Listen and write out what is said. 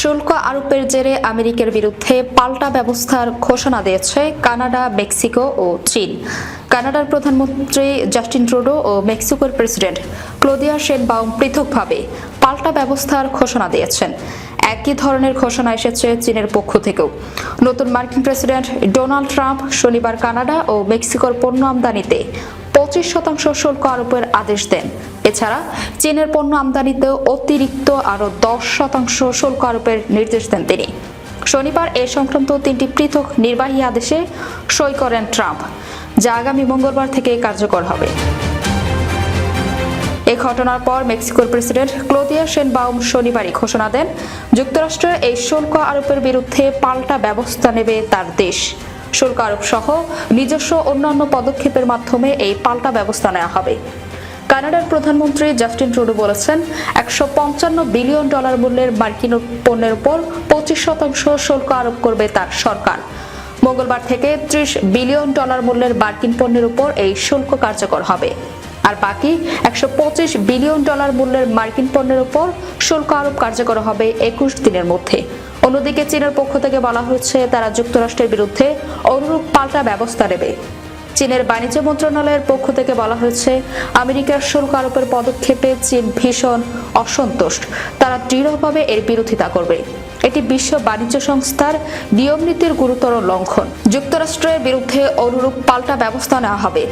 শুল্ক আরোপের জেরে আমেরিকার বিরুদ্ধে পাল্টা ব্যবস্থার ঘোষণা দিয়েছে কানাডা, মেক্সিকো ও চীন। কানাডার প্রধানমন্ত্রী জাস্টিন ট্রুডো ও মেক্সিকোর প্রেসিডেন্ট ক্লোদিয়া শেনবাউম পৃথকভাবে পাল্টা ব্যবস্থার ঘোষণা দিয়েছেন। একই ধরনের ঘোষণা এসেছে চীনের পক্ষ থেকেও। নতুন মার্কিন প্রেসিডেন্ট ডোনাল্ড ট্রাম্প শনিবার কানাডা ও মেক্সিকোর পণ্য আমদানিতে পঁচিশ শতাংশ শুল্ক আরোপের আদেশ দেন। এছাড়া চীনের পণ্য আমদানিতে অতিরিক্ত আরও দশ শতাংশ শুল্ক আরোপের নির্দেশ দেন তিনি। শনিবার এ সংক্রান্ত তিনটি পৃথক নির্বাহী আদেশে সই করেন ট্রাম্প, যা আগামী মঙ্গলবার থেকে কার্যকর হবে। এ ঘটনার পর মেক্সিকোর প্রেসিডেন্ট ক্লোদিয়া শেনবাউম শনিবারই ঘোষণা দেন যুক্তরাষ্ট্রের এই শুল্ক আরোপের বিরুদ্ধে পাল্টা ব্যবস্থা নেবে তার দেশ। শুল্ক আরোপ সহ নিজস্ব অন্যান্য পদক্ষেপের মাধ্যমে এই পাল্টা ব্যবস্থা নেওয়া হবে। কানাডার প্রধানমন্ত্রী জাস্টিন ট্রুডো বলেছেন, একশো পঞ্চান্ন বিলিয়ন ডলার মূল্যের মার্কিন পণ্যের উপর পঁচিশ শতাংশ শুল্ক আরোপ করবে তার সরকার। মঙ্গলবার থেকে ত্রিশ বিলিয়ন ডলার মূল্যের মার্কিন পণ্যের উপর এই শুল্ক কার্যকর হবে। আর বাকি একশো পঁচিশ বিলিয়ন ডলার মূল্যের মার্কিন পণ্যের উপর শুল্ক আরোপ কার্যকর হবে একুশ দিনের মধ্যে। অন্যদিকে চীনের পক্ষ থেকে বলা হয়েছে তারা যুক্তরাষ্ট্রের বিরুদ্ধে অনুরূপ পাল্টা ব্যবস্থা নেবে। চীনের বাণিজ্য মন্ত্রণালয়ের পক্ষ থেকে বলা হয়েছে, আমেরিকার শুল্ক আরোপের পদক্ষেপে চীন ভীষণ অসন্তুষ্ট। তারা দৃঢ়ভাবে এর বিরোধিতা করবে। এটি বিশ্ব বাণিজ্য সংস্থার নিয়ম নীতির গুরুতর লঙ্ঘন। যুক্তরাষ্ট্রের বিরুদ্ধে অনুরূপ পাল্টা ব্যবস্থা নেওয়া হবে।